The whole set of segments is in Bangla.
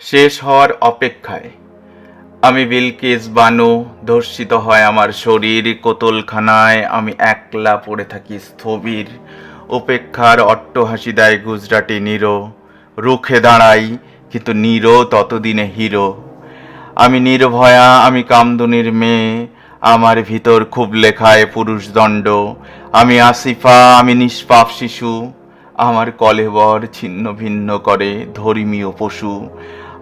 শেষ হওয়ার অপেক্ষায়। আমি বিলকিস বানু, ধর্ষিত হয় আমার শরীর কোতলখানায়, আমি একলা পড়ে থাকি স্থবির। উপেক্ষার অট্টহাসি দেয় গুজরাটি নিরো। রুখে দাঁড়াই, কিন্তু নিরো ততদিনে হিরো। আমি নির্ভয়া, আমি কামদুনির মেয়ে। আমার ভিতর খুব লেখায় পুরুষদণ্ড আমি আসিফা, আমি নিষ্পাপ শিশু। আমার কলেবর ছিন্ন ভিন্ন করে ধর্মীয় পশু।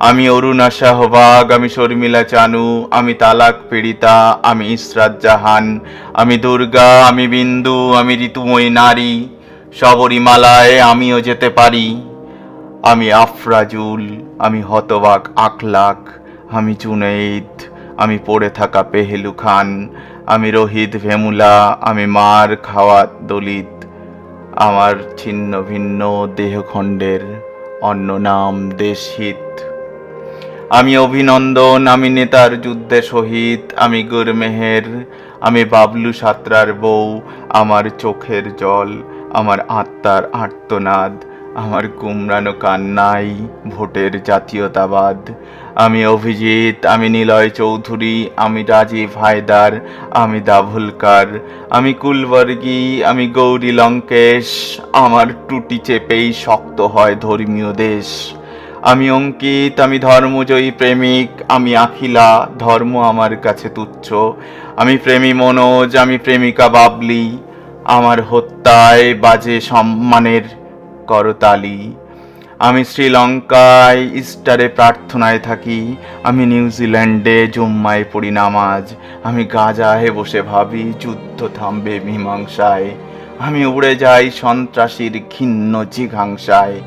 আমি অরুণা শাহবাগ আমি শর্মিলা চানু, আমি তালাক পীড়িতা, আমি ইসরাত জাহান, আমি দুর্গা, আমি বিন্দু, আমি ঋতুময়ী নারী শবরীমালায় আমিও যেতে পারি। আমি আফরাজুল, আমি হতবাক আখলাক, আমি জুনেইদ, আমি পড়ে থাকা পেহেলু খান, আমি রোহিত ভেমুলা, আমি মার খাওয়া দলিত। আমার ছিন্ন ভিন্ন দেহখণ্ডের অন্য নাম দেশহিত। আমি অভিনন্দন, আমি নেতার যুদ্ধে শহীদ, আমি গুরমেহের, আমি বাবলু সাত্রার বউ, আমার চোখের জল, আমার আত্মার আর্তনাদ, আমার কুমড়ানো কান্নাই ভোটের জাতীয়তাবাদ। আমি অভিজিৎ, আমি নিলয় চৌধুরী, আমি রাজীব হায়দার, আমি দাভুলকার, আমি কুলবর্গী, আমি গৌরী লঙ্কেশ, আমার টুটি চেপেই শক্ত হয় ধর্মীয় দেশ। আমি অঙ্কিত, আমি ধর্মজয়ী প্রেমিক, আমি আখিলা, ধর্ম আমার কাছে তুচ্ছ। আমি প্রেমী মনোজ, আমি প্রেমিকা বাবলি, আমার হত্যায় বাজে সম্মানের করতালি। আমি শ্রীলঙ্কায় ইস্টারে প্রার্থনায় থাকি, আমি নিউজিল্যান্ডে জুম্মায় পড়ি নামাজ, আমি গাজায় বসে ভাবি, যুদ্ধ থামবে মীমাংসায়। আমি উড়ে যাই সন্ত্রাসীর ঘিন্ন জিঘাংসায়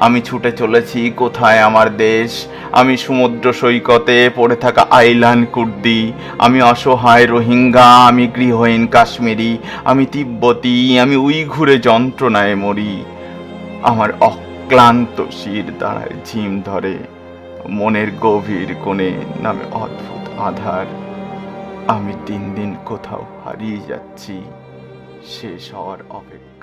আমি ছুটে চলেছি কোথায় আমার দেশ? আমি সমুদ্র সৈকতে পড়ে থাকা আইল্যান্ড কুর্দি। আমি অসহায় রোহিঙ্গা, আমি গৃহহীন কাশ্মীরি। আমি তিব্বতী, আমি উইঘুরে যন্ত্রণায় মরি। আমার অক্লান্ত শির দাঁড়ায় ঝিম ধরে। মনের গভীর কোণে নামে অদ্ভুত আধার। আমি দিন দিন কোথাও হারিয়ে যাচ্ছি। শেষ হওয়ার অপেক্ষা।